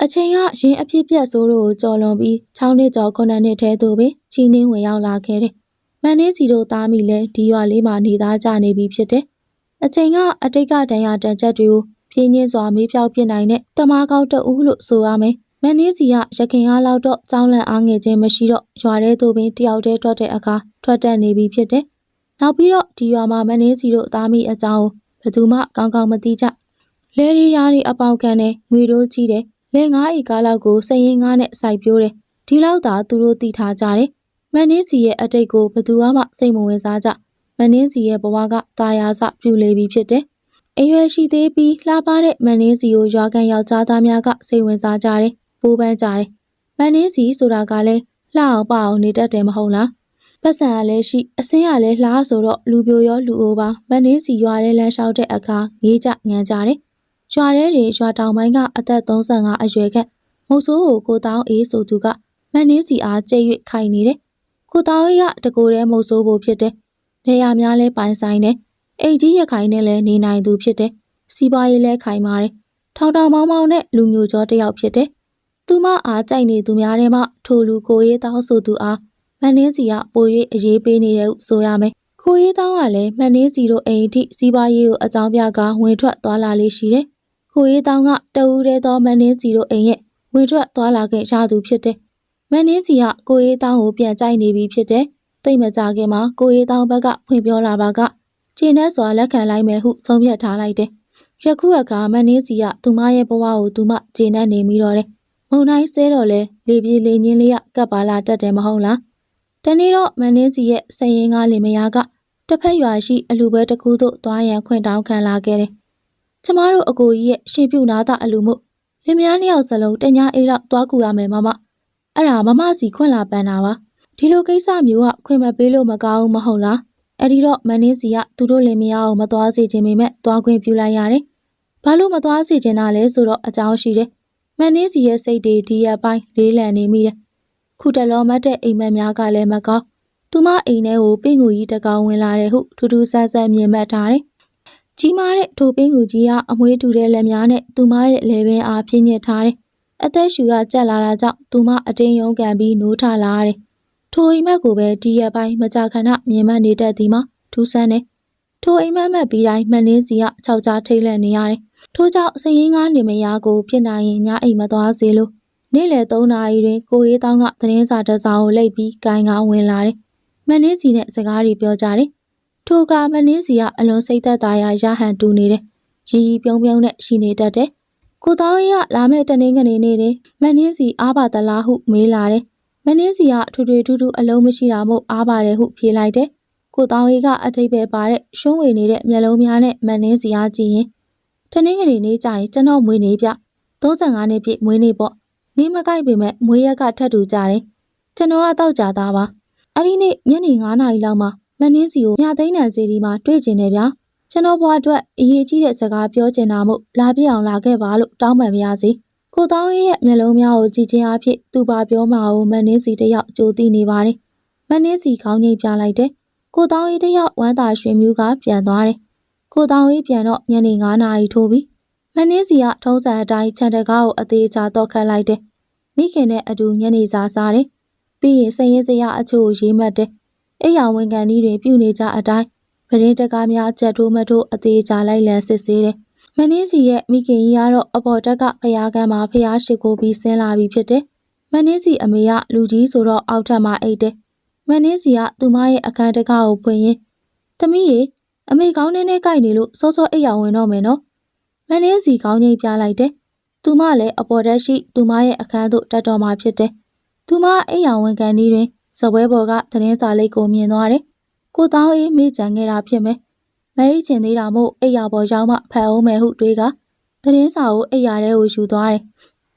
အချိန်ကရင်အဖြစ်ပြက်ဆိုးတို့ကိုကြော်လွန်ပြီး6နှစ်ကျော်9နှစ်ထဲသို့ပင်ချီနှင်းဝင်ရောက်လာခဲ့တယ်။မန်နေစီတို့သားမိလဲဒီရွာလေးမှာနေသားကြနေပြီဖြစ်တယ်။အချိန်ကအတိတ်ကတန်ရာတန်ချက်တွေကိုပြင်းညင်းစွာမေးဖြောက်ပြနိုင်တဲ့တမားကောက်တဦးလို့ဆိုရမယ်။မန်နေစီကရခင်အားလောက်တော့ကြောင်းလန့်အားငယ်ခြင်းမရှိတော့ရွာထဲသို့ပင်တယောက်တည်းထွက်တဲ့အခါထွက်တတ်နေပြီဖြစ်တယ်။နောက်ပြီးတော့ဒီရွာမှာမန်နေစီတို့သားမိအကြောင်းကိုဘယ်သူမှကောင်းကောင်းမသိကြ။လဲရီယားတွေအပေါင်ခံနဲ့ငွေတို့ကြီးတယ်။ လယ်9ဧကလောက်ကိုစရင်9နဲ့စိုက်ပျိုးတယ်။ဒီလောက်သာသူတို့တည်ထားကြတယ်။မန်းနင်းစီရဲ့အတိတ်ကိုဘသူမှစိတ်မဝင်စားကြ။မန်းနင်းစီရဲ့ဘဝကတာယာစပြူလေပြီဖြစ်တယ်။အရွယ်ရှိသေးပြီးလှပတဲ့မန်းနင်းစီကိုရွာကန်ယောက်ျားသားများကစိတ်ဝင်စားကြတယ်။ပိုးပန်းကြတယ်။မန်းနင်းစီဆိုတာကလည်းလှအောင်ပအောင်နေတတ်တယ်မဟုတ်လား။ပတ်စံကလည်းရှိအစင်းကလည်းလှဆိုတော့လူပြိုရောလူအိုပါမန်းနင်းစီရွာထဲလမ်းလျှောက်တဲ့အခါငေးကြငံကြတယ်။ ရွာထဲတွေရွာတောင်ပိုင်းကအသက်35အရွယ်ခန့်မုတ်ဆိုးကိုကိုတောင်းအေးဆိုသူကမန်နေစီအားကျဲ၍ခိုင်နေတယ်။ကိုတောင်းအေးကတကိုယ်တည်းမုတ်ဆိုးဖို့ဖြစ်တယ်။နေရာများလဲပိုင်ဆိုင်တယ်။အိမ်ကြီးရခိုင်နဲ့လည်းနေနိုင်သူဖြစ်တယ်။စီးပွားရေးလည်းခိုင်ပါတယ်။ထောင်တောင်မောင်းမောင်းနဲ့လူမျိုးကျော်တစ်ယောက်ဖြစ်တယ်။သူမအားကြိုက်နေသူများထဲမှထိုလူကိုရေးတောင်းဆိုသူအားမန်နင်းစီကပို၍အရေးပေးနေတယ်ဟုဆိုရမယ်။ကိုရေးတောင်းကလည်းမန်နင်းစီတို့အိမ်အထိစီးပွားရေးကိုအကြောင်းပြကာဝင်ထွက်သွားလာလေးရှိတယ်။ ကိုရေးတောင်းကတအူးတဲသောမန်နင်းစီတို့အိမ်ရဲ့ဝင်ထွက်သွားလာခဲ့ရသူဖြစ်တယ်။မန်နင်းစီကကိုရေးတောင်းကိုပြန်ကြိုက်နေပြီဖြစ်တယ်။တိတ်မကြခင်မှာကိုရေးတောင်းဘက်ကဖွင့်ပြောလာပါကကျင်းတဲ့စွာလက်ခံလိုက်မယ်ဟုဆုံးဖြတ်ထားလိုက်တယ်ယခုအခါမန်နင်းစီကသူမရဲ့ဘဝကိုသူမကျေနပ်နေပြီးတော့တယ်။မုံတိုင်းဆဲတော့လဲလေပြေလေညင်းလေးကကပ်ပါလာတတ်တယ်မဟုတ်လား။တနေ့တော့မန်နင်းစီရဲ့စရင်ကားလင်မယားကတစ်ဖက်ရွာရှိအလူပွဲတစ်ခုသို့သွားရန်ခွင့်တောင်းခံလာခဲ့တယ်။ ကျမတို့အကိုကြီးရဲ့ရှင်ပြုနာတာအလူမှုလင်မယားနှစ်ယောက်စလုံးတညာအိတ်လောက်သွားကူရမယ်မမ။အဲ့ဒါမမစီခွင့်လာပန်တာပါ။ဒီလိုကိစ္စမျိုးကခွင့်မပေးလို့မကောင်းဘူးမဟုတ်လား။အဲ့ဒီတော့မန်နင်းစီကသူတို့လင်မယားကိုမသွားစေချင်ပေမဲ့သွားခွင့်ပြုလိုက်ရတယ်။ဘာလို့မသွားစေချင်တာလဲဆိုတော့အကြောင်းရှိတယ်။မန်နင်းစီရဲ့စိတ်တွေဒီရက်ပိုင်းလေးလံနေမိတယ်။ခုတလောမတ်တဲ့အိမ်မက်များကလည်းမကောင်း။သူမအိမ်ထဲကိုပင့်ကူကြီးတစ်ကောင်ဝင်လာတယ်ဟုထူးထူးဆန်းဆန်းမြင်မှတ်ထားတယ်။ ကြီးမားတဲ့ထိုပင့်ကူကြီးကအမွှေးတူတဲ့လက်များနဲ့သူမရဲ့လေပင်အားပြင်းညစ်ထားတယ်။အသက်ရှူကကြက်လာတာကြောင့်သူမအတင်းယုံကန်ပြီးနိုးထလာရတယ်။ထိုအိမ်မက်ကိုပဲဒီရက်ပိုင်းမကြာခဏမြင်မှတ်နေတတ်သည်မှာထူးဆန်းတယ်။ထိုအိမ်မက်မက်ပြီးတိုင်းမှန်လင်းစီကခြောက်ကြားထိတ်လန့်နေရတယ်။ထို့ကြောင့်စရင်ကားနေမယားကိုဖြစ်နိုင်ရင်ညအိမ်မသွားစေလို့နေ့လယ်3နာရီတွင်ကိုရေးတောင်းကသတင်းစာတစ်စောင်ကိုလိပ်ပြီးကိုင်းကောင်းဝင်လာတယ်။မန်နင်းစီနဲ့စကားတွေပြောကြတယ်။ ထိုကမန်နင်းစီကအလွန်စိတ်သက်သာရာရဟန်တူနေတယ်။ရီရီပြုံးပြုံးနဲ့ရှိနေတတ်တယ်။ကိုတောင်းရေးကလာမဲ့တနင်္ဂနွေနေ့တွင်မန်နင်းစီအားပါသလားဟုမေးလာတယ်။မန်နင်းစီကထူထွေထူးထူးအလုံးမရှိတာမို့အားပါတယ်ဟုဖြေလိုက်တယ်။ကိုတောင်းရေးကအထိပ္ပယ်ပါတဲ့ရှုံးဝေနေတဲ့မျက်လုံးများနဲ့မန်နင်းစီအားကြည့်ရင်တနင်္ဂနွေနေ့ကျရင်ကျွန်တော်မွေးနေပြ35နှစ်ပြည့်မွေးနေ့ပေါ့နေမကိုက်ပေမဲ့မွေးရက်ကထပ်တူကြတယ်ကျွန်တော်ကတောက်ကြသားပါအဲ့ဒီနေ့ညနေ9နာရီလောက်မှာ မနှင်းစီကိုမြသိန်းနံစီဒီမှာတွေ့ကျင်တယ်ဗျာကျွန်တော်ဘွားအတွက်အရေးကြီးတဲ့စကားပြောချင်တာမို့လာပြအောင်လာခဲ့ပါလို့တောင်းပန်ပါရစေကိုတောင်းရဲ့မျက်လုံးများကိုကြည့်ချင်းအဖြစ်သူပါပြောမှာကိုမနှင်းစီတယောက်ကြိုသိနေပါတယ်မနှင်းစီခေါင်းငိတ်ပြလိုက်တယ်ကိုတောင်းရေးတယောက်ဝမ်းသာရွှင်မြူးကပြန်သွားတယ်ကိုတောင်းရေးပြန်တော့ညနေ9နာရီထိုးပြီမနှင်းစီကထုံးစံအတိုင်းခြံတကားကိုအသေးချာတော့ခတ်လိုက်တယ်မိခင်နဲ့အတူညနေစာစားတယ်ပြီးရင်စရင်စရအချို့ကိုရေးမှတ်တယ် အိယာဝန်ခံကြီးတွေပြုနေကြအတိုင်းပရင်းတကားများချက်ထိုးမထိုးအသေးချာလိုက်လံစစ်ဆေးတယ်မနှင်းစီရဲ့မိခင်ကြီးကတော့အပေါ်တက်ကဖျားကမ်းမှာဖျားရှိခိုးပြီးဆင်းလာပြီဖြစ်တယ်မနှင်းစီအမေကလူကြီးဆိုတော့အောက်ထပ်မှာအိတ်တယ်မနှင်းစီကသူမရဲ့အခန်းတကားကိုဖွင့်ရင်သမီးရေအမေကောင်းနေနဲ့ကြိုက်နေလို့စောစောအိပ်ရဝင်တော့မယ်နော်မနှင်းစီကောင်းကြီးပြလိုက်တယ်သူမလည်းအပေါ်တက်ရှိသူမရဲ့အခန်းသို့တက်တော်မှာဖြစ်တယ်သူမအိပ်ရဝန်ခံနေတွင်ဇ ပွဲပေါ်ကသတင်းစာလိပ်ကိုမြင်သွားတယ်ကိုတောင်းအေးမေ့ကြံခဲ့တာဖြစ်မယ်မဲအိတ်ချင်သေးတာမို့အိပ်ရပေါ်ရောက်မှဖတ်အောင်မယ်ဟုတွေးကသတင်းစာကိုအိပ်ရထဲကိုယူသွားတယ်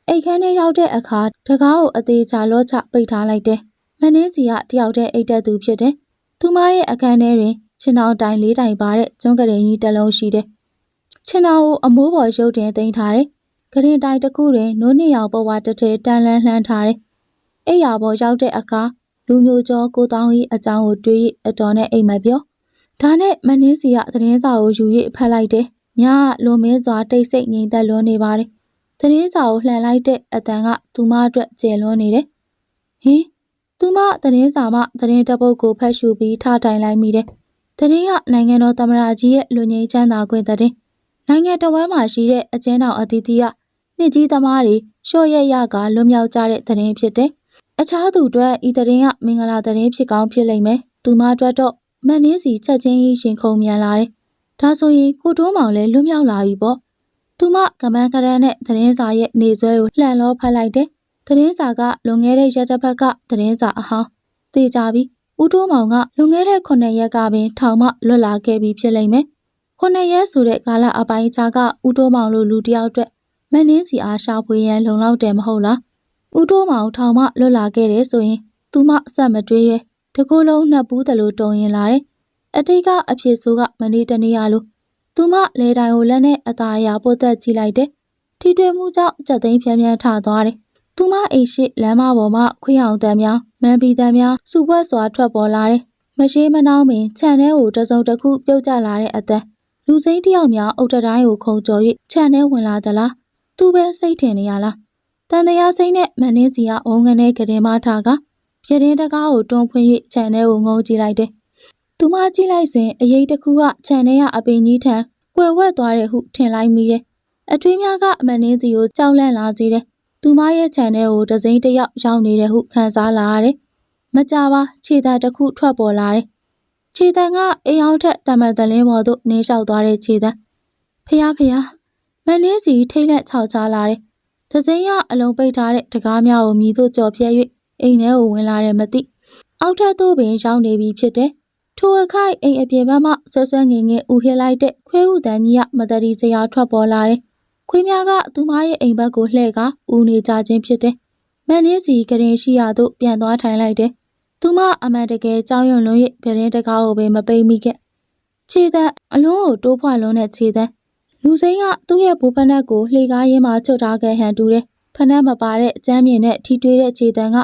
အိတ်ခမ်းထဲရောက်တဲ့အခါတကားကိုအသေးချာလောချပိတ်ထားလိုက်တယ်မနှင်းစီကတယောက်တည်းအိတ်တက်သူဖြစ်တယ်သူမရဲ့အခန်းထဲတွင်ခြေနှောင်တိုင်လေးတိုင်ပါတဲ့ကျွန်းကလေးကြီးတစ်လုံးရှိတယ်။ခြေနှောင်ကိုအမိုးပေါ်ရုပ်တင်သိမ်းထားတယ်။ကရင်တိုင်တစ်ခုတွင်နိုးနှစ်ယောက်ဘဝတစ်ထဲတန်လန်းလှမ်းထားတယ်။အိယာပေါ်ရောက်တဲ့အခါ လူမျိုးကျော်ကိုတောင်းကြီးအကြောင်းကိုတွေးရအတော်နဲ့အိမ်မပြော။ဒါနဲ့မနှင်းစီကသတင်းစာကိုယူ၍ဖတ်လိုက်တယ်။ညကလွန်မင်းစွာတိတ်ဆိတ်ငြိမ်သက်လွန်းနေပါတယ်။သတင်းစာကိုလှန်လိုက်တဲ့အတန်ကသူမအတွက်ကျယ်လွန်းနေတယ်။ဟင်သူမသတင်းစာမှသတင်းတပုတ်ကိုဖတ်ရှုပြီးထားတိုင်လိုက်မိတယ်။သတင်းကနိုင်ငံတော်သမ္မတကြီးရဲ့လူငင်းချမ်းသာခွင့်သတင်းနိုင်ငံတော်ဝမ်းမှာရှိတဲ့အကျဉ်းတော်အသီးသီးကနှစ်ကြီးသမားတွေရှော့ရက်ရကလွတ်မြောက်ကြတဲ့သတင်းဖြစ်တယ်။ အခြားသူတွေဤသတင်းကမင်္ဂလာသတင်းဖြစ်ကောင်းဖြစ်လိမ့်မယ်။သူမအတွက်တော့မန်နင်းစီချက်ချင်းကြီးရှင်ခုန်မြန်လာတယ်။ဒါဆိုရင်ကိုတိုးမောင်လည်းလွတ်မြောက်လာပြီပေါ့။သူမကမန်းကရန်နဲ့သတင်းစာရဲ့နေဆွဲကိုလှန်လောဖတ်လိုက်တယ်။သတင်းစာကလွန်ခဲ့တဲ့ရက်တစ်ပတ်ကသတင်းစာအဟောင်းသိကြပြီ။ဦးတိုးမောင်ကလွန်ခဲ့တဲ့9ရက်ကပင်ထောင်မှလွတ်လာခဲ့ပြီဖြစ်လိမ့်မယ်။9ရက်ဆိုတဲ့ကာလအပိုင်းခြားကဦးတိုးမောင်လိုလူတစ်ယောက်အတွက်မန်နင်းစီအားရှာဖွေရန်လုံလောက်တယ်မဟုတ်လား။ ဦးတိုးမောင်ထောင်မှလွတ်လာခဲ့တယ်ဆိုရင်သူမအဆက်မတွေးရဲတကူလုံးနှက်ပူးတယ်လို့တုံရင်လာတယ်။အတိတ်ကအဖြစ်ဆိုးကမနေ့တနေ့ရလို့သူမလေတိုင်ကိုလက်နဲ့အသာအရာပုတ်သက်ကြည့်လိုက်တယ်။ထိတွေ့မှုကြောင့်ကြက်သိမ်းဖြန်းဖြန်းထသွားတယ်။သူမအိတ်ရှိလမ်းမပေါ်မှာခွေးအောင်တန်များမန်ပီတန်များစုပွက်စွာထွက်ပေါ်လာတယ်။မရှိမနှောင်းပင်ခြံထဲကိုတစုံတစ်ခုပြုတ်ကျလာတဲ့အသက်လူစိမ်းတယောက်များအုတ်တတိုင်းကိုခုံကျော်၍ခြံထဲဝင်လာသလား။သူပဲစိတ်ထင်နေရလား။ တန်တရားစိမ့်နဲ့မနှင်းစီကဝုံငနဲ့ကရင်မထားကပြတင်းတကားကိုတွန်းဖွင့်၍ခြံထဲကိုငုံကြည့်လိုက်တယ်။သူမကြည့်လိုက်စဉ်အရေးတစ်ခုကခြံထဲကအပင်ကြီးထံကွယ်ဝက်သွားတယ်ဟုထင်လိုက်မိတယ်။အထွေးများကအမနှင်းစီကိုကြောက်လန့်လာစေတယ်။သူမရဲ့ခြံထဲကိုဒစိမ့်တစ်ယောက်ရောက်နေတယ်ဟုခံစားလာရတယ်။မကြပါခြေသားတစ်ခုထွက်ပေါ်လာတယ်။ခြေတံကအိမ်အောင်ထက်တမန်တလင်းပေါ်သို့နင်းလျှောက်သွားတဲ့ခြေတံ။ဖះဖះမန်နင်းစီထိတ်လက်ခြောက်ချလာတယ်။ သစင်းရအလုံးပိတ်ထားတဲ့တကားများကိုမြည်သို့ကြော်ဖြဲ၍အိမ်ထဲကိုဝင်လာတယ်မသိ။အောက်ထပ်သို့ပင်ရောက်နေပြီဖြစ်တယ်။ထိုအခိုက်အိမ်အပြင်ဘက်မှဆွဆွငင်ငယ်ဥဟစ်လိုက်တဲ့ခွဲဥတန်ကြီးကမတရီစရာထွက်ပေါ်လာတယ်။ခွေးများကသူမရဲ့အိမ်ဘက်ကိုလှည့်ကဥနေကြခြင်းဖြစ်တယ်။မန်နင်းစီကရင်ရှိရာသို့ပြန်သွားထိုင်လိုက်တယ်။သူမအမှန်တကယ်ကြောက်ရွံ့လွန်း၍ပြတင်းတကားကိုပင်မပိတ်မိခဲ့။ခြေသက်အလုံးကိုတိုးဖွာလုံးတဲ့ခြေသက် လူစိမ်းကသူ့ရဲ့ဘူဖက်နက်ကိုလှေကားရင်းမှာချွတ်ထားခဲ့ဟန်တူတယ်။ဖက်နက်မပါတဲ့အကျမ်းမြင့်နဲ့ထီထွေးတဲ့ခြေတံက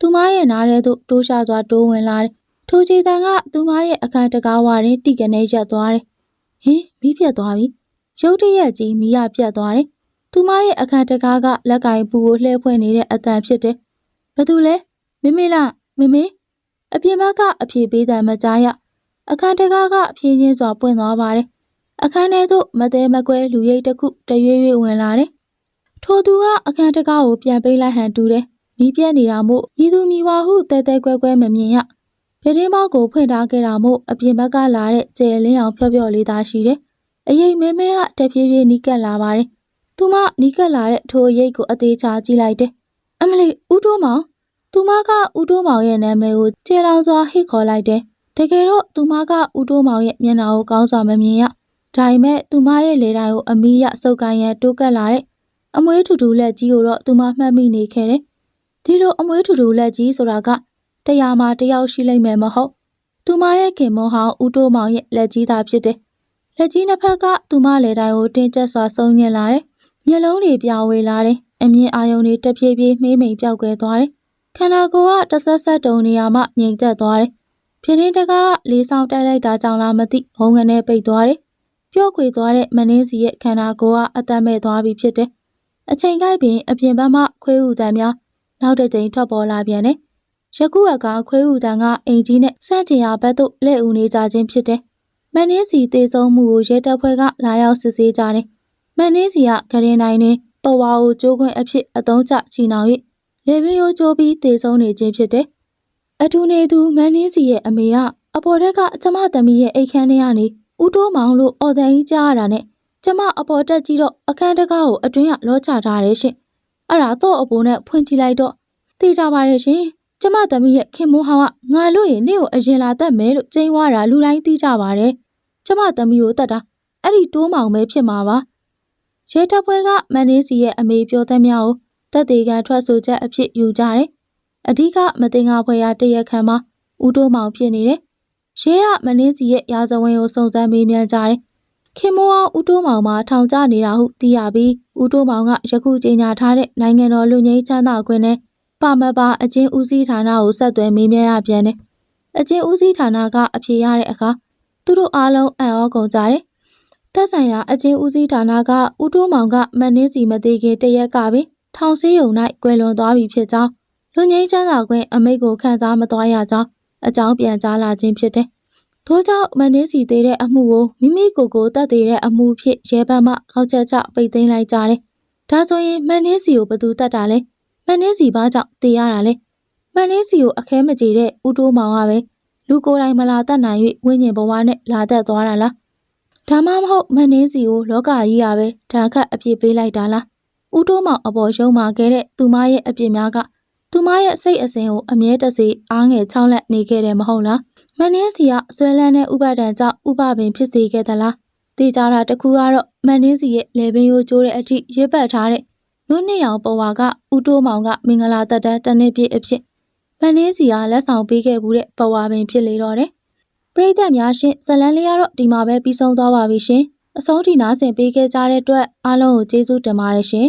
သူမရဲ့နားထဲသို့တိုးရှာသွားတိုးဝင်လာတယ်။ထိုခြေတံကသူမရဲ့အခန်းတကားဝတွင်တိကနေရက်သွားတယ်။ဟင်မီးပြတ်သွားပြီ။ရုတ်တရက်ကြီးမီးရပြတ်သွားတယ်။သူမရဲ့အခန်းတကားကလက်ကင်ပူကိုလှည့်ဖွင့်နေတဲ့အတန်ဖြစ်တယ်။ဘသူလဲမမေလားမမေအပြင်ဘက်ကအဖြေပေးတယ်မကြားရ။အခန်းတကားကအဖြေချင်းစွာပွင့်သွားပါတယ်။ အခန်းထဲသို့မသေးမကွဲလူရိပ်တစ်ခုတရွေ့ရွေ့ဝင်လာတယ်။ထိုသူကအခန်းတကားကိုပြန်ပိတ်လိုက်ဟန်တူတယ်။မိပြက်နေတာမို့မိသူမိဝါဟုတဲတဲကွဲကွဲမမြင်ရ။ပြတင်းပေါက်ကိုဖွင့်ထားခဲ့တာမို့အပြင်ဘက်ကလာတဲ့ကျယ်လင်းအောင်ဖြော့ဖြော့လေးသာရှိတယ်။အရေးမဲမဲကတဖြည်းဖြည်းနီးကပ်လာပါတယ်။သူမနီးကပ်လာတဲ့ထိုအရေးကိုအသေးချာကြည့်လိုက်တယ်။အမလီဦးတိုးမောင်သူမကဦးတိုးမောင်ရဲ့နာမည်ကိုကျေလောင်စွာဟစ်ခေါ်လိုက်တယ်။တကယ်တော့သူမကဦးတိုးမောင်ရဲ့မျက်နှာကိုကောင်းစွာမမြင်ရ။ ဒါပေမဲ့သူမရဲ့လေတိုင်ကိုအမီးရစုပ်ကိုင်းရန်တိုးကပ်လာတဲ့အမွေးထူထူလက်ကြီးကိုတော့သူမမှတ်မိနေခဲ့တယ်။ဒီလိုအမွေးထူထူလက်ကြီးဆိုတာကတရားမှာတယောက်ရှိလိမ့်မယ်မဟုတ်။သူမရဲ့ခင်မွန်ဟောင်းဦးတိုးမောင်ရဲ့လက်ကြီးသာဖြစ်တယ်။လက်ကြီးနှစ်ဖက်ကသူမလေတိုင်ကိုတင်းကျပ်စွာဆုံးညင်လာတယ်။မျက်လုံးတွေပြောင်းဝေလာတယ်။အမြင်အာရုံတွေတဖြည်းဖြည်းမှေးမိန်ပြောက်ကွယ်သွားတယ်။ခန္ဓာကိုယ်ကတဆက်ဆက်တုံနေရမှငြိမ်သက်သွားတယ်။ဖြစ်ရင်းတကားကလေးဆောင်တိုက်လိုက်တာကြောင့်လားမသိဘုံငနဲ့ပိတ်သွားတယ်။ ပြော့ခွေသွားတဲ့မနှင်းစီရဲ့ခန္ဓာကိုယ်ကအသက်မဲ့သွားပြီဖြစ်တယ်။အချိန်ကိုက်ပင်အပြင်ဘက်မှခွေးဥတန်များနောက်တစ်ကြိမ်ထွက်ပေါ်လာပြန်တယ်။ယခုအကခွေးဥတန်ကအိမ်ကြီးနဲ့စန့်ကျင်ရာဘက်သို့လှည့်ဦးနေကြခြင်းဖြစ်တယ်။မနှင်းစီတေဆုံးမှုကိုရဲတပ်ဖွဲ့ကလာရောက်စစ်ဆေးကြတယ်။မနှင်းစီကဂရင်တိုင်းတွင်ပဝါကိုကျိုးခွင့်အဖြစ်အသုံးချချီနှောင်၍လေပင်ရိုးကျိုးပြီးတေဆုံးနေခြင်းဖြစ်တယ်။အထူးနေသူမန်းနှင်းစီရဲ့အမေကအပေါ်ထက်ကကျမသမီးရဲ့အိတ်ခမ်းထဲကနေ ဦးတိုးမောင်လို့အော်တန်ကြီးကြားရတာနဲ့ကျမအပေါ်တက်ကြည့်တော့အခန်းတကားကိုအတွင်းကလောချထားတယ်ရှင်။အဲ့ဒါတော့အပေါ်နဲ့ဖွင့်ကြည့်လိုက်တော့သိကြပါရဲ့ရှင်။ကျမသမီးရဲ့ခင်မိုးဟောင်းကငါလို့ရင်နေ့ကိုအရင်လာတတ်မယ်လို့ကျင်းဝါတာလူတိုင်းသိကြပါတယ်။ကျမသမီးကိုတတ်တာအဲ့ဒီတိုးမောင်ပဲဖြစ်မှာပါ။ရဲတပ်ဖွဲ့ကမန်နေစီရဲ့အမေပြောတဲ့များကိုတက်သေးကန်ထွက်ဆိုချက်အဖြစ်ယူကြတယ်။အဓိကမတင်ငါဖွဲ့ရတရက်ခံမှာဦးတိုးမောင်ဖြစ်နေတယ်။ ရဲကမနေစီရဲ့ရာဇဝင်ကိုစုံစမ်းမေးမြန်းကြတယ်။ခင်မောအောင်ဦးတိုးမောင်မှာထောင်ကျနေတာဟုသိရပြီးဦးတိုးမောင်ကယခုကြေညာထားတဲ့နိုင်ငံတော်လူငင်းချမ်းသာခွင့်နဲ့ပါမပါအချင်းဦးစီးဌာနကိုဆက်သွယ်မေးမြန်းရပြန်တယ်။အချင်းဦးစီးဌာနကအဖြေရတဲ့အခါသူတို့အားလုံးအံ့ဩကုန်ကြတယ်။သက်ဆိုင်ရာအချင်းဦးစီးဌာနကဦးတိုးမောင်ကမနှင်းစီမသေးခင်တရက်ကပင်ထောင်ဆေးရုံ၌ကွယ်လွန်သွားပြီဖြစ်ကြောင်းလူငင်းချမ်းသာခွင့်အမိတ်ကိုခန်းစားမသွားရကြောင်း အကြောင်းပြန်ကြားလာခြင်းဖြစ်တယ်။ထို့ကြောင့်မနှင်းစီသေးတဲ့အမှုကိုမိမိကိုယ်ကိုတတ်သေးတဲ့အမှုဖြစ်ရဲဘက်မှခေါက်ချက်ချပိတ်သိမ်းလိုက်ကြတယ်။ဒါဆိုရင်မနှင်းစီကိုဘယ်သူတတ်တာလဲ။မနှင်းစီဘာကြောင့်တေးရတာလဲ။မနှင်းစီကိုအခဲမကြေတဲ့ဦးတိုးမောင်ကပဲလူကိုယ်တိုင်မလာတတ်နိုင်၍ဝိညာဉ်ဘဝနဲ့လာတတ်သွားတာလား။ဒါမှမဟုတ်မနှင်းစီကိုလောကကြီးရပဲဓာတ်ခတ်အပြစ်ပေးလိုက်တာလား။ဦးတိုးမောင်အပေါ်ရုံမာခဲ့တဲ့သူမရဲ့အပြစ်များက သူမရဲ့စိတ်အစဉ်ကိုအမြဲတစေအားငယ်ချောင်းလက်နေခဲ့တယ်မဟုတ်လားမနှင်းစီကဆွဲလန်းတဲ့ဥပဒံကြောင့်ဥပပင်ဖြစ်စေခဲ့သလားတေချာတာတခုကတော့မနှင်းစီရဲ့လေပင်ရိုးကျိုးတဲ့အထိရစ်ပတ်ထားတဲ့နုနှစ်ရောင်ပေါ်ဝါကဥတိုးမောင်ကမင်္ဂလာတက်တဲ့တနေ့ပြည့်အဖြစ်မနှင်းစီကလက်ဆောင်ပေးခဲ့ဘူးတဲ့ပေါ်ဝါပင်ဖြစ်လေတော့တယ်ပရိသတ်များရှင်ဇလန်းလေးကတော့ဒီမှာပဲပြီးဆုံးသွားပါပြီရှင်အဆုံးထိနားဆင်ပေးခဲ့ကြတဲ့အတွက်အားလုံးကိုကျေးဇူးတင်ပါတယ်ရှင်